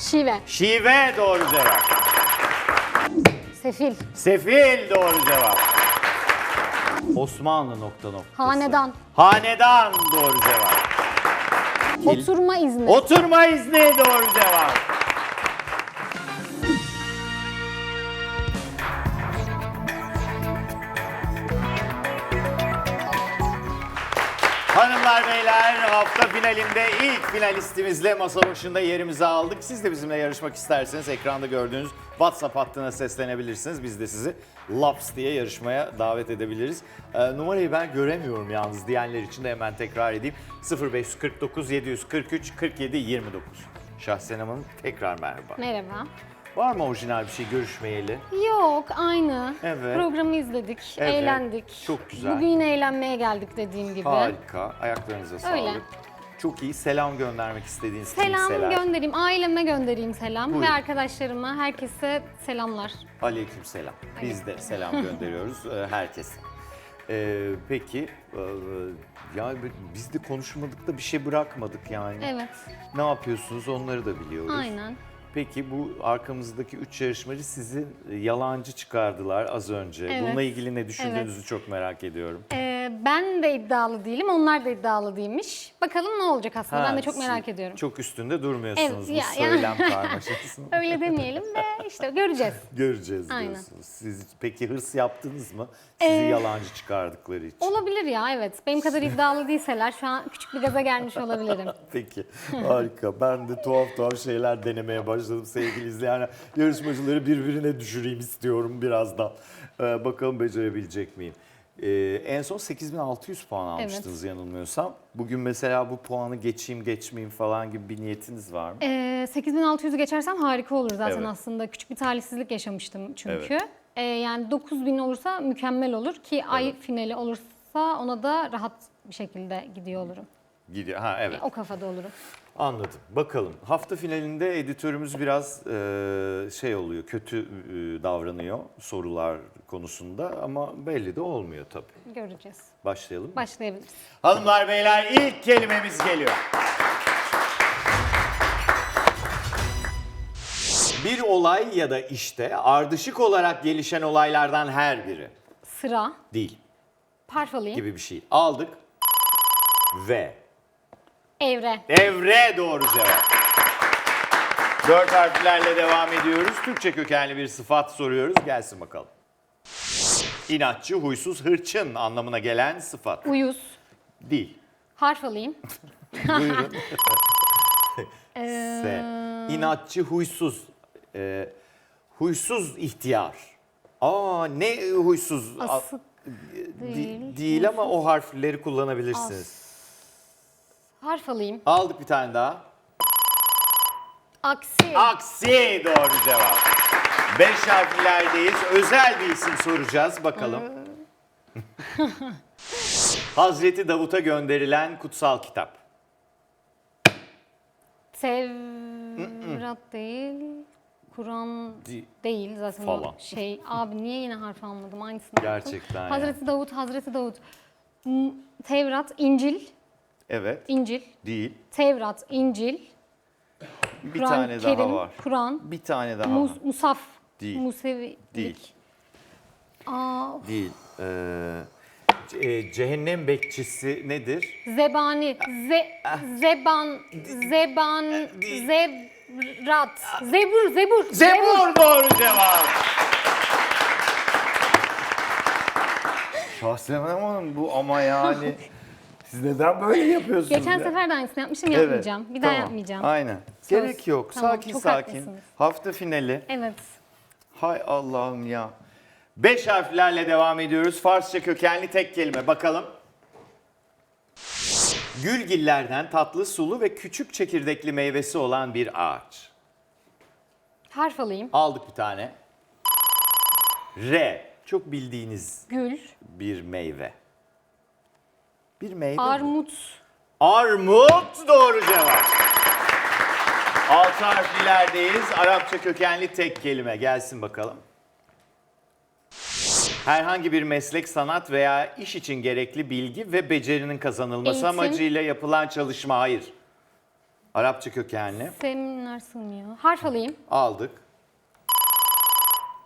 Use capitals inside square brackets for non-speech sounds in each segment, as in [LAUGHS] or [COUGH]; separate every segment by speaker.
Speaker 1: Şive.
Speaker 2: Şive doğru cevap.
Speaker 1: Sefil.
Speaker 2: Sefil doğru cevap. Osmanlı nokta noktası.
Speaker 1: Hanedan.
Speaker 2: Hanedan doğru cevap.
Speaker 1: Oturma izni.
Speaker 2: Oturma izni doğru cevap. Hanımlar beyler hafta finalinde ilk finalistimizle masa başında yerimizi aldık. Siz de bizimle yarışmak isterseniz ekranda gördüğünüz WhatsApp hattına seslenebilirsiniz. Biz de sizi Laps diye yarışmaya davet edebiliriz. Ee, numarayı ben göremiyorum yalnız diyenler için de hemen tekrar edeyim. 0549 743 47 29. Şahsen Hanım tekrar merhaba.
Speaker 1: Merhaba.
Speaker 2: Var mı orijinal bir şey görüşmeyeli?
Speaker 1: Yok aynı.
Speaker 2: Evet.
Speaker 1: Programı izledik,
Speaker 2: Evet,
Speaker 1: eğlendik.
Speaker 2: çok güzel.
Speaker 1: Bugün yine eğlenmeye geldik dediğim gibi.
Speaker 2: Harika. Ayaklarınıza
Speaker 1: Öyle.
Speaker 2: sağlık. Çok iyi. Selam göndermek istediğiniz
Speaker 1: Selam
Speaker 2: kimseler.
Speaker 1: göndereyim, aileme göndereyim selam
Speaker 2: Buyurun.
Speaker 1: ve arkadaşlarıma, herkese selamlar.
Speaker 2: Aleyküm selam. Biz de selam gönderiyoruz e, herkese. Ee, peki, e, ya biz de konuşmadık da bir şey bırakmadık yani.
Speaker 1: Evet,
Speaker 2: Ne yapıyorsunuz onları da biliyoruz.
Speaker 1: aynen.
Speaker 2: Peki bu arkamızdaki üç yarışmacı sizi e, yalancı çıkardılar az önce.
Speaker 1: Evet.
Speaker 2: Bununla ilgili ne düşündüğünüzü çok merak ediyorum.
Speaker 1: Ee, ben de iddialı değilim, onlar da iddialı değilmiş. Bakalım ne olacak aslında, ben
Speaker 2: Ha,
Speaker 1: de çok merak ediyorum.
Speaker 2: Çok üstünde durmuyorsunuz
Speaker 1: Evet,
Speaker 2: bu
Speaker 1: ya-
Speaker 2: söylem [LAUGHS] karmaşasını.
Speaker 1: Öyle demeyelim de işte göreceğiz. [LAUGHS]
Speaker 2: Göreceğiz
Speaker 1: Aynen.
Speaker 2: diyorsunuz. Siz peki hırs yaptınız mı? Sizi
Speaker 1: Ee,
Speaker 2: yalancı çıkardıkları için.
Speaker 1: Olabilir ya evet. Benim kadar iddialı değilseler şu an küçük bir gaza gelmiş olabilirim. [LAUGHS]
Speaker 2: Peki harika. Ben de tuhaf tuhaf şeyler denemeye başladım sevgili izleyenler. Yarışmacıları birbirine düşüreyim istiyorum birazdan. Ee, bakalım becerebilecek miyim? Ee, en son 8600 puan almıştınız yanılmıyorsam. Bugün mesela bu puanı geçeyim geçmeyeyim falan gibi bir niyetiniz var mı?
Speaker 1: Ee, 8600'ü geçersem harika olur zaten
Speaker 2: Evet.
Speaker 1: aslında. Küçük bir talihsizlik yaşamıştım çünkü. Ee, yani 9000 olursa mükemmel olur ki ay finali olursa ona da rahat bir şekilde gidiyor olurum.
Speaker 2: Gidiyor. Ha evet.
Speaker 1: O kafada olurum.
Speaker 2: Anladım. Bakalım. Hafta finalinde editörümüz biraz e, şey oluyor, kötü e, davranıyor sorular konusunda ama belli de olmuyor tabii.
Speaker 1: Göreceğiz.
Speaker 2: Başlayalım mı?
Speaker 1: Başlayabiliriz.
Speaker 2: Hanımlar beyler ilk kelimemiz geliyor. Bir olay ya da işte ardışık olarak gelişen olaylardan her biri
Speaker 1: Sıra.
Speaker 2: değil
Speaker 1: Parf alayım.
Speaker 2: gibi bir şey. Aldık ve
Speaker 1: Evre.
Speaker 2: Evre doğru cevap. Dört harflerle devam ediyoruz. Türkçe kökenli bir sıfat soruyoruz. Gelsin bakalım. İnatçı, huysuz, hırçın anlamına gelen sıfat.
Speaker 1: Uyuz.
Speaker 2: Değil.
Speaker 1: Harf alayım. [LAUGHS]
Speaker 2: Buyurun. [LAUGHS]
Speaker 1: Ee,
Speaker 2: S. İnatçı, huysuz. Ee, huysuz ihtiyar. Aa ne huysuz?
Speaker 1: Asık
Speaker 2: Di-
Speaker 1: değil,
Speaker 2: değil ama o harfleri kullanabilirsiniz.
Speaker 1: Harf alayım.
Speaker 2: Aldık bir tane daha.
Speaker 1: Aksi.
Speaker 2: Aksi doğru cevap. Beş harflerdeyiz. Özel bir isim soracağız. Bakalım. [LAUGHS] Hazreti Davut'a gönderilen kutsal kitap.
Speaker 1: Tevrat değil. Kur'an
Speaker 2: Di-
Speaker 1: değil zaten
Speaker 2: Falan.
Speaker 1: şey. [LAUGHS] Abi niye yine harf almadım aynısını yaptım.
Speaker 2: Gerçekten ya.
Speaker 1: Hazreti Davut, Hazreti Davut. Tevrat, İncil,
Speaker 2: Evet.
Speaker 1: İncil.
Speaker 2: Değil.
Speaker 1: Tevrat, İncil,
Speaker 2: Bir
Speaker 1: Kur'an
Speaker 2: tane
Speaker 1: Kerim,
Speaker 2: daha var.
Speaker 1: Kur'an,
Speaker 2: Bir tane daha var.
Speaker 1: Mus- Musaf,
Speaker 2: Değil.
Speaker 1: Musevilik.
Speaker 2: Değil.
Speaker 1: Aa,
Speaker 2: Değil. Ee, e, cehennem bekçisi nedir?
Speaker 1: zebani, ze, zeban, zeban,
Speaker 2: değil.
Speaker 1: zebrat, zebur, zebur,
Speaker 2: Zebur doğru cevap. Şahsen bu ama yani [LAUGHS] siz neden böyle yapıyorsunuz?
Speaker 1: Geçen
Speaker 2: ya?
Speaker 1: sefer de aynısını yapmışım
Speaker 2: Evet,
Speaker 1: yapmayacağım. Bir daha
Speaker 2: tamam,
Speaker 1: yapmayacağım.
Speaker 2: Aynen.
Speaker 1: Söz.
Speaker 2: Gerek yok.
Speaker 1: Tamam,
Speaker 2: sakin
Speaker 1: çok
Speaker 2: sakin.
Speaker 1: haklısınız.
Speaker 2: Hafta finali.
Speaker 1: Evet.
Speaker 2: Hay Allah'ım ya. Beş harflerle devam ediyoruz. Farsça kökenli tek kelime. Bakalım. Gülgillerden tatlı, sulu ve küçük çekirdekli meyvesi olan bir ağaç.
Speaker 1: Harf alayım.
Speaker 2: Aldık bir tane. R. Çok bildiğiniz
Speaker 1: Gül,
Speaker 2: bir meyve. Bir meyve. mi?
Speaker 1: armut,
Speaker 2: Armut doğru cevap. Altı harflilerdeyiz. Arapça kökenli tek kelime. Gelsin bakalım. Herhangi bir meslek, sanat veya iş için gerekli bilgi ve becerinin kazanılması
Speaker 1: Eğitim.
Speaker 2: amacıyla yapılan çalışma. Hayır. Arapça kökenli.
Speaker 1: Seminer sığmıyor. Harf alayım.
Speaker 2: Aldık.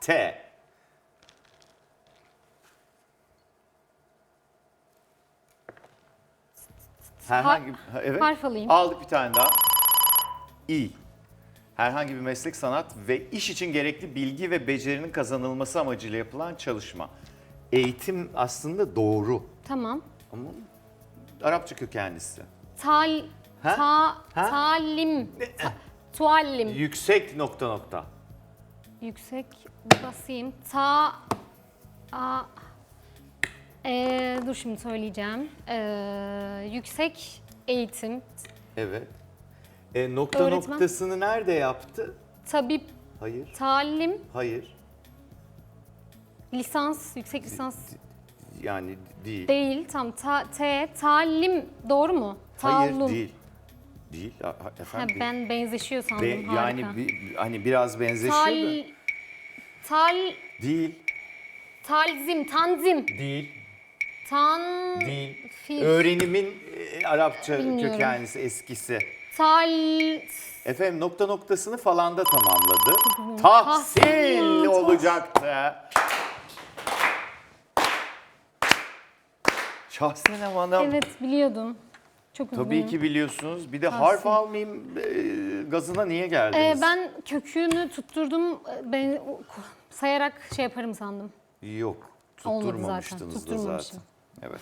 Speaker 2: T. Herhangi ha, evet.
Speaker 1: harf alayım.
Speaker 2: Aldık bir tane daha. İ. Herhangi bir meslek, sanat ve iş için gerekli bilgi ve becerinin kazanılması amacıyla yapılan çalışma. Eğitim aslında doğru
Speaker 1: Tamam.
Speaker 2: ama Arapça kökenlisi.
Speaker 1: Tal,
Speaker 2: Ha?
Speaker 1: ta,
Speaker 2: Ha?
Speaker 1: talim, ta, tuallim.
Speaker 2: Yüksek nokta nokta.
Speaker 1: Yüksek basayım. Ta, a, Ee, dur şimdi söyleyeceğim. Ee, yüksek eğitim,
Speaker 2: Evet. E, nokta
Speaker 1: Öğretmen.
Speaker 2: noktasını nerede yaptı?
Speaker 1: tabip,
Speaker 2: Hayır.
Speaker 1: talim,
Speaker 2: Hayır.
Speaker 1: lisans, yüksek lisans
Speaker 2: Yani değil.
Speaker 1: değil. Tam ta, te, talim doğru mu?
Speaker 2: Hayır
Speaker 1: Taallum.
Speaker 2: değil. Değil. Ha, ha,
Speaker 1: Ha,
Speaker 2: efendim
Speaker 1: ben benzeşiyor sandım.
Speaker 2: Be-
Speaker 1: harika.
Speaker 2: yani bir- hani biraz benzeşiyor
Speaker 1: Tal,
Speaker 2: da.
Speaker 1: tal,
Speaker 2: Değil.
Speaker 1: talzim, tanzim,
Speaker 2: Değil.
Speaker 1: Tan,
Speaker 2: Değil.
Speaker 1: fil,
Speaker 2: Öğrenimin e, Arapça
Speaker 1: Bilmiyorum.
Speaker 2: kökenlisi eskisi.
Speaker 1: tal,
Speaker 2: Efendim nokta noktasını falan da tamamladı. Tahsil
Speaker 1: Tahsil.
Speaker 2: olacaktı. Şahsen Hanım.
Speaker 1: evet biliyordum. Çok üzgünüm.
Speaker 2: Tabii ki biliyorsunuz. Bir de harf almayayım e, gazına niye
Speaker 1: Ee,
Speaker 2: geldiniz?
Speaker 1: ben kökünü tutturdum. Ben o- sayarak şey yaparım sandım.
Speaker 2: Yok.
Speaker 1: Olmadı
Speaker 2: Tutturmamıştınız
Speaker 1: zaten,
Speaker 2: da zaten. Evet.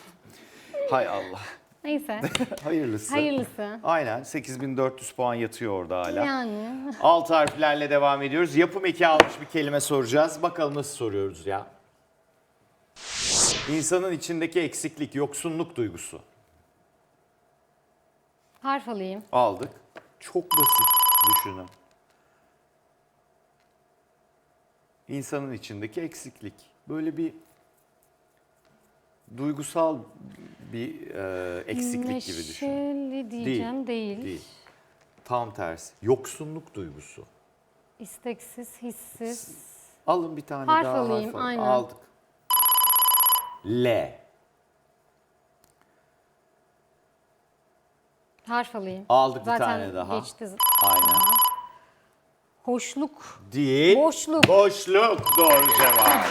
Speaker 2: Hay Allah.
Speaker 1: Neyse. [LAUGHS]
Speaker 2: Hayırlısı.
Speaker 1: Hayırlısı.
Speaker 2: Aynen 8400 puan yatıyor orada hala.
Speaker 1: Yani. [LAUGHS]
Speaker 2: Alt harflerle devam ediyoruz. Yapım eki almış bir kelime soracağız. Bakalım nasıl soruyoruz ya. İnsanın içindeki eksiklik, yoksunluk duygusu.
Speaker 1: Harf alayım.
Speaker 2: Aldık. Çok basit düşünün. İnsanın içindeki eksiklik. Böyle bir duygusal bir e, eksiklik gibi düşün.
Speaker 1: Neşeli diyeceğim değil.
Speaker 2: Değil. Tam tersi. Yoksunluk duygusu.
Speaker 1: İsteksiz, hissiz.
Speaker 2: Alın bir tane
Speaker 1: Harf
Speaker 2: daha
Speaker 1: alayım,
Speaker 2: harf alın.
Speaker 1: aynen.
Speaker 2: Aldık. L.
Speaker 1: Harf alayım.
Speaker 2: Aldık bir
Speaker 1: Zaten
Speaker 2: tane daha.
Speaker 1: geçti.
Speaker 2: Aynen.
Speaker 1: Hoşluk.
Speaker 2: Değil.
Speaker 1: Boşluk.
Speaker 2: Boşluk doğru cevap.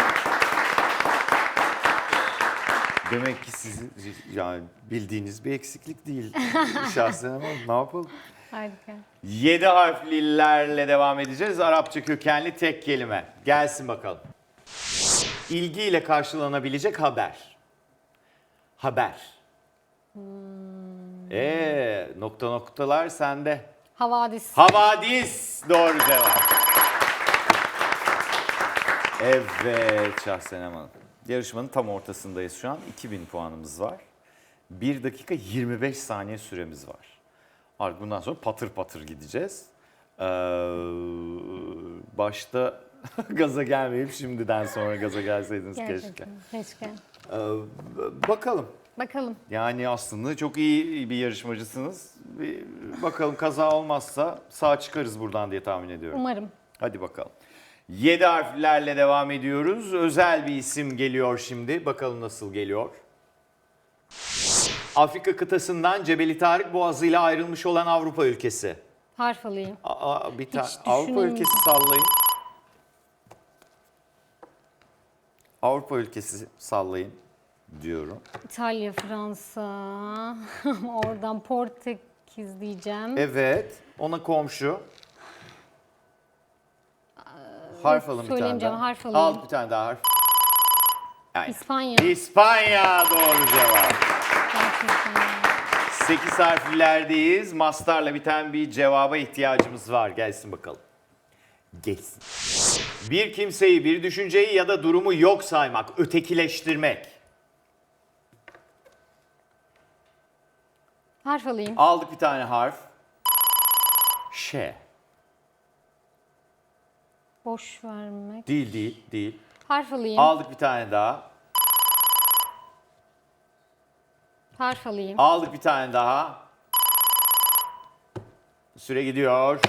Speaker 2: Demek ki sizin yani bildiğiniz bir eksiklik değil. [LAUGHS] Şahsen ama ne yapalım?
Speaker 1: Harika.
Speaker 2: 7 harflilerle devam edeceğiz. Arapça kökenli tek kelime. Gelsin bakalım. İlgiyle karşılanabilecek haber. Haber. Ee, nokta noktalar sende.
Speaker 1: Havadis.
Speaker 2: Havadis doğru cevap. Evet Şahsenem Hanım. Yarışmanın tam ortasındayız şu an. 2000 puanımız var. 1 dakika 25 saniye süremiz var. Artık bundan sonra patır patır gideceğiz. Ee, başta [LAUGHS] gaza gelmeyip şimdiden sonra gaza gelseydiniz keşke.
Speaker 1: Gerçekten. Keşke.
Speaker 2: Ee, bakalım.
Speaker 1: Bakalım.
Speaker 2: Yani aslında çok iyi bir yarışmacısınız. Bir bakalım kaza olmazsa sağ çıkarız buradan diye tahmin ediyorum.
Speaker 1: Umarım.
Speaker 2: Hadi bakalım. 7 harflerle devam ediyoruz. Özel bir isim geliyor şimdi. Bakalım nasıl geliyor. Afrika kıtasından Cebeli Tarık Boğazı ile ayrılmış olan Avrupa ülkesi.
Speaker 1: Harf alayım.
Speaker 2: Aa, bir tane Avrupa ülkesi sallayın. Avrupa ülkesi sallayın diyorum.
Speaker 1: İtalya, Fransa. [LAUGHS] Oradan Portekiz diyeceğim.
Speaker 2: Evet, ona komşu. Harf alın bir tane
Speaker 1: söyleyemeyeceğim,
Speaker 2: daha.
Speaker 1: harf alayım.
Speaker 2: Al bir tane daha harf. Aynen.
Speaker 1: İspanya.
Speaker 2: İspanya doğru cevap.
Speaker 1: Gerçekten.
Speaker 2: 8 harflerdeyiz. Mastarla biten bir cevaba ihtiyacımız var. Gelsin bakalım. Gelsin. Bir kimseyi, bir düşünceyi ya da durumu yok saymak, ötekileştirmek.
Speaker 1: Harf alayım.
Speaker 2: Aldık bir tane harf. Ş.
Speaker 1: Boş vermek.
Speaker 2: Değil, değil, değil.
Speaker 1: Harf alayım.
Speaker 2: Aldık bir tane daha.
Speaker 1: Harf alayım.
Speaker 2: Aldık bir tane daha. Süre gidiyor.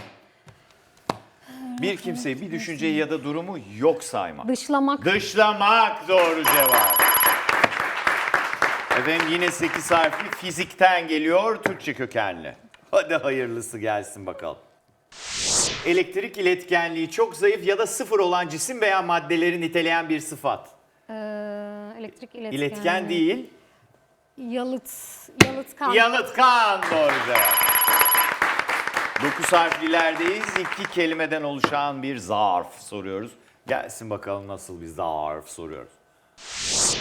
Speaker 2: Bir kimseyi, bir düşünceyi ya da durumu yok saymak.
Speaker 1: Dışlamak.
Speaker 2: Dışlamak doğru cevap. Efendim yine 8 harfli fizikten geliyor Türkçe kökenli. Hadi hayırlısı gelsin bakalım. Elektrik iletkenliği çok zayıf ya da sıfır olan cisim veya maddeleri niteleyen bir sıfat.
Speaker 1: Ee, elektrik iletken.
Speaker 2: İletken değil,
Speaker 1: Yalıt. Yalıtkan.
Speaker 2: Yanıtkan doğru cevap. Dokuz harflilerdeyiz. İki kelimeden oluşan bir zarf soruyoruz. Gelsin bakalım nasıl bir zarf soruyoruz.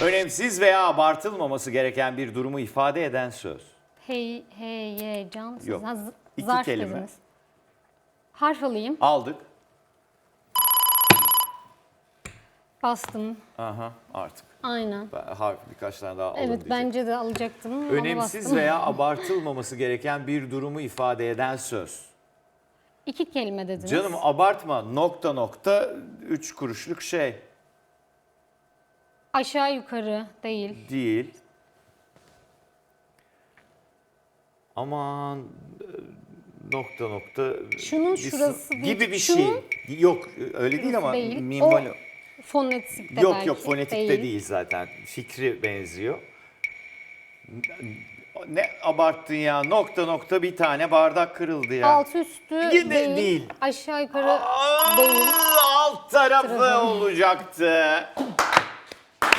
Speaker 2: Önemsiz veya abartılmaması gereken bir durumu ifade eden söz.
Speaker 1: Hey, heyecan.
Speaker 2: Yok. İki
Speaker 1: zarf
Speaker 2: kelime.
Speaker 1: dediniz. Harf alayım.
Speaker 2: Aldık.
Speaker 1: Bastım.
Speaker 2: Aha artık.
Speaker 1: Aynen.
Speaker 2: Ben Harf birkaç tane daha alın
Speaker 1: Evet
Speaker 2: diyecek.
Speaker 1: bence de alacaktım. ama
Speaker 2: Önemsiz
Speaker 1: bastım.
Speaker 2: veya [LAUGHS] abartılmaması gereken bir durumu ifade eden söz.
Speaker 1: İki kelime dediniz.
Speaker 2: Canım abartma nokta nokta üç kuruşluk şey
Speaker 1: Aşağı yukarı değil.
Speaker 2: değil. Aman nokta nokta
Speaker 1: Şunun
Speaker 2: bir sı-
Speaker 1: şurası değil.
Speaker 2: gibi bir
Speaker 1: Şunun
Speaker 2: şey. Yok öyle değil ama
Speaker 1: değil.
Speaker 2: minval.
Speaker 1: O Fonetikte
Speaker 2: Yok
Speaker 1: belki.
Speaker 2: yok fonetikte değil. zaten. Fikri benziyor. Ne abarttın ya nokta nokta bir tane bardak kırıldı ya.
Speaker 1: Altı üstü
Speaker 2: Yine
Speaker 1: değil.
Speaker 2: değil.
Speaker 1: Aşağı yukarı
Speaker 2: Aa,
Speaker 1: değil.
Speaker 2: Alt tarafı
Speaker 1: Tarafı.
Speaker 2: olacaktı.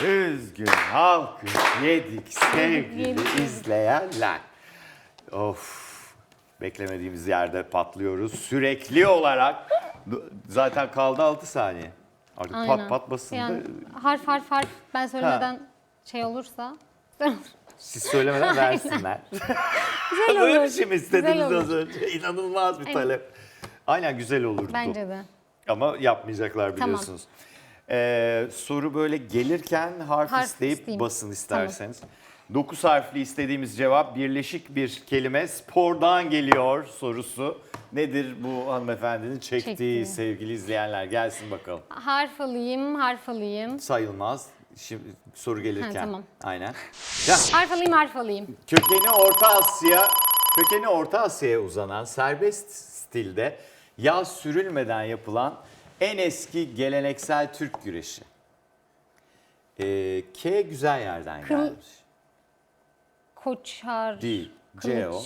Speaker 2: Üzgün halkı yedik sevgili izleyenler. Of beklemediğimiz yerde patlıyoruz sürekli olarak. Zaten kaldı 6 saniye. Artık
Speaker 1: Aynen.
Speaker 2: pat pat basında
Speaker 1: Yani harf harf harf ben söylemeden şey olursa
Speaker 2: siz söylemeden [LAUGHS] versinler. [LAUGHS]
Speaker 1: güzel olur.
Speaker 2: bir şey mi istediniz az önce? İnanılmaz bir talep. Aynen güzel olurdu.
Speaker 1: Bence de.
Speaker 2: Ama yapmayacaklar
Speaker 1: Tamam.
Speaker 2: biliyorsunuz. Ee, soru böyle gelirken harf,
Speaker 1: Harf
Speaker 2: isteyip
Speaker 1: isteyeyim.
Speaker 2: basın isterseniz. 9 harfli istediğimiz cevap birleşik bir kelime spordan geliyor sorusu. Nedir bu hanımefendinin çektiği
Speaker 1: Çektiği.
Speaker 2: sevgili izleyenler gelsin bakalım.
Speaker 1: Harf alayım, harf alayım.
Speaker 2: Sayılmaz. Şimdi soru gelirken.
Speaker 1: Ha, tamam.
Speaker 2: Aynen. Ya,
Speaker 1: Harf alayım, harf alayım.
Speaker 2: kökeni Orta Asya, kökeni Orta Asya'ya uzanan serbest stilde yağ sürülmeden yapılan en eski geleneksel Türk güreşi. Ee, K güzel yerden
Speaker 1: Kıl-
Speaker 2: gelmiş.
Speaker 1: Koçar.
Speaker 2: Değil. C o.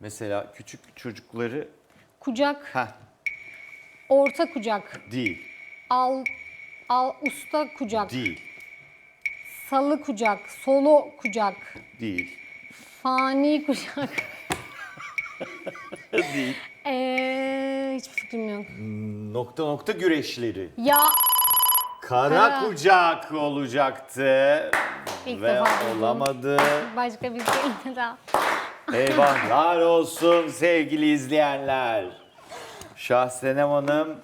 Speaker 2: Mesela küçük çocukları
Speaker 1: Kucak.
Speaker 2: heh,
Speaker 1: Orta kucak.
Speaker 2: değil,
Speaker 1: Al. Al usta kucak.
Speaker 2: değil,
Speaker 1: Salı kucak. Solo kucak.
Speaker 2: değil,
Speaker 1: Fani kucak. [LAUGHS]
Speaker 2: değil.
Speaker 1: Eee hiçbir fikrim yok.
Speaker 2: Nokta nokta güreşleri.
Speaker 1: Ya
Speaker 2: Kara
Speaker 1: Kara.
Speaker 2: kucak olacaktı
Speaker 1: ilk
Speaker 2: ve
Speaker 1: defa duydum.
Speaker 2: olamadı.
Speaker 1: Başka bir şey [LAUGHS] daha.
Speaker 2: Eyvahlar olsun sevgili izleyenler. Şahsenem Hanım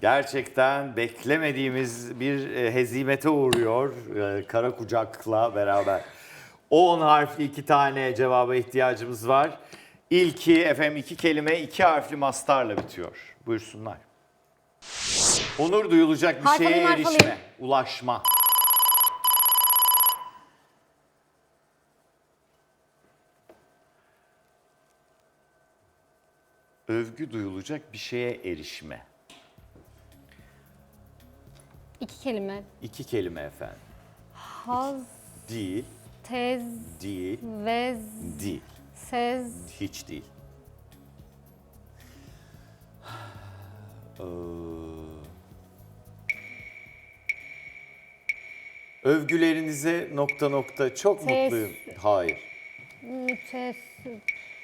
Speaker 2: gerçekten beklemediğimiz bir e, hezimete uğruyor e, kara kucakla beraber. 10 harfli iki tane cevaba ihtiyacımız var. İlki efendim iki kelime iki harfli mastarla bitiyor. Buyursunlar. Onur duyulacak bir
Speaker 1: Harf
Speaker 2: şeye erişme, ulaşma. Övgü duyulacak bir şeye erişme.
Speaker 1: İki kelime.
Speaker 2: İki kelime efendim.
Speaker 1: Haz,
Speaker 2: Değil,
Speaker 1: tez,
Speaker 2: değil,
Speaker 1: vez,
Speaker 2: değil.
Speaker 1: sez,
Speaker 2: Hiç değil. [SIGHS] Ee, Övgülerinize nokta nokta çok
Speaker 1: Ses.
Speaker 2: mutluyum. Hayır.
Speaker 1: mütes,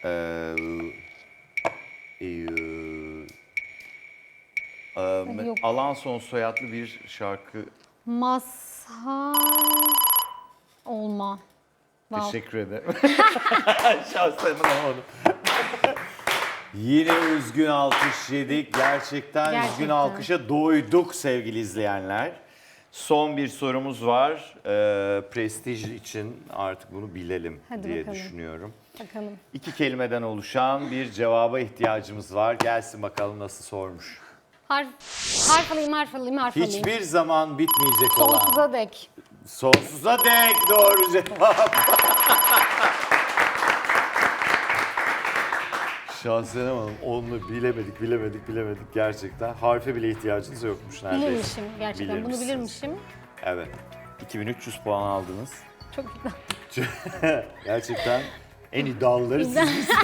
Speaker 2: Ee, e, e,
Speaker 1: Yok.
Speaker 2: Alanson soyadlı bir şarkı.
Speaker 1: mazhar, olma. Wow.
Speaker 2: Teşekkür ederim. [LAUGHS] Şahsen anlamadım. [LAUGHS] Yine üzgün alkış yedik. Gerçekten, üzgün
Speaker 1: Gerçekten.
Speaker 2: alkışa doyduk sevgili izleyenler. Son bir sorumuz var. Ee, prestij için artık bunu bilelim
Speaker 1: Hadi
Speaker 2: diye
Speaker 1: bakalım.
Speaker 2: düşünüyorum.
Speaker 1: Bakalım.
Speaker 2: İki kelimeden oluşan bir cevaba ihtiyacımız var. Gelsin bakalım nasıl sormuş.
Speaker 1: Harf, harf alayım, harf alayım, harf alayım.
Speaker 2: Hiçbir zaman bitmeyecek olan.
Speaker 1: Sonsuza dek.
Speaker 2: Sonsuza dek doğru cevap. [LAUGHS] Şahsen Hanım onu bilemedik, bilemedik, bilemedik gerçekten. Harfe bile ihtiyacınız yokmuş neredeyse.
Speaker 1: Bilirmişim gerçekten. Bunu
Speaker 2: Bilirmişsiniz.
Speaker 1: bilirmişim.
Speaker 2: Evet. 2300 puan aldınız.
Speaker 1: Çok güzel. [LAUGHS]
Speaker 2: Gerçekten en iddialıları siz. [LAUGHS]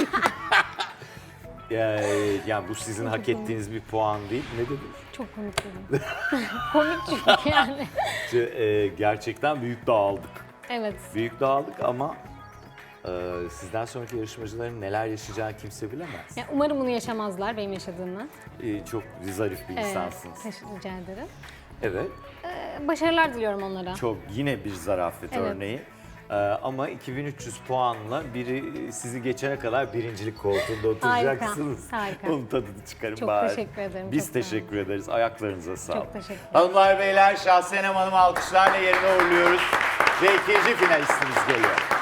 Speaker 2: Ya, yani bu sizin hak ettiğiniz bir puan değil. Ne dedim?
Speaker 1: Çok komik dedim. [LAUGHS] komik çünkü yani.
Speaker 2: E, gerçekten büyük dağıldık.
Speaker 1: Evet.
Speaker 2: Büyük dağıldık ama e, sizden sonraki yarışmacıların neler yaşayacağını kimse bilemez.
Speaker 1: Ya umarım bunu yaşamazlar benim yaşadığımı.
Speaker 2: E, çok zarif bir
Speaker 1: Evet,
Speaker 2: insansınız.
Speaker 1: teşekkür rica ederim.
Speaker 2: Evet.
Speaker 1: Ee, Başarılar diliyorum onlara.
Speaker 2: Çok yine bir zarafet
Speaker 1: Evet.
Speaker 2: örneği. Ee, ama 2300 puanla biri sizi geçene kadar birincilik koltuğunda oturacaksınız.
Speaker 1: harika.
Speaker 2: Onun tadını çıkarın
Speaker 1: Çok
Speaker 2: bari.
Speaker 1: teşekkür ederim,
Speaker 2: Biz
Speaker 1: çok sağ olun.
Speaker 2: teşekkür ederiz. Ayaklarınıza sağlık.
Speaker 1: Çok teşekkür ederim.
Speaker 2: Hanımlar beyler Şahsenem Hanım alkışlarla yerine uğurluyoruz. Ve ikinci finalistimiz geliyor.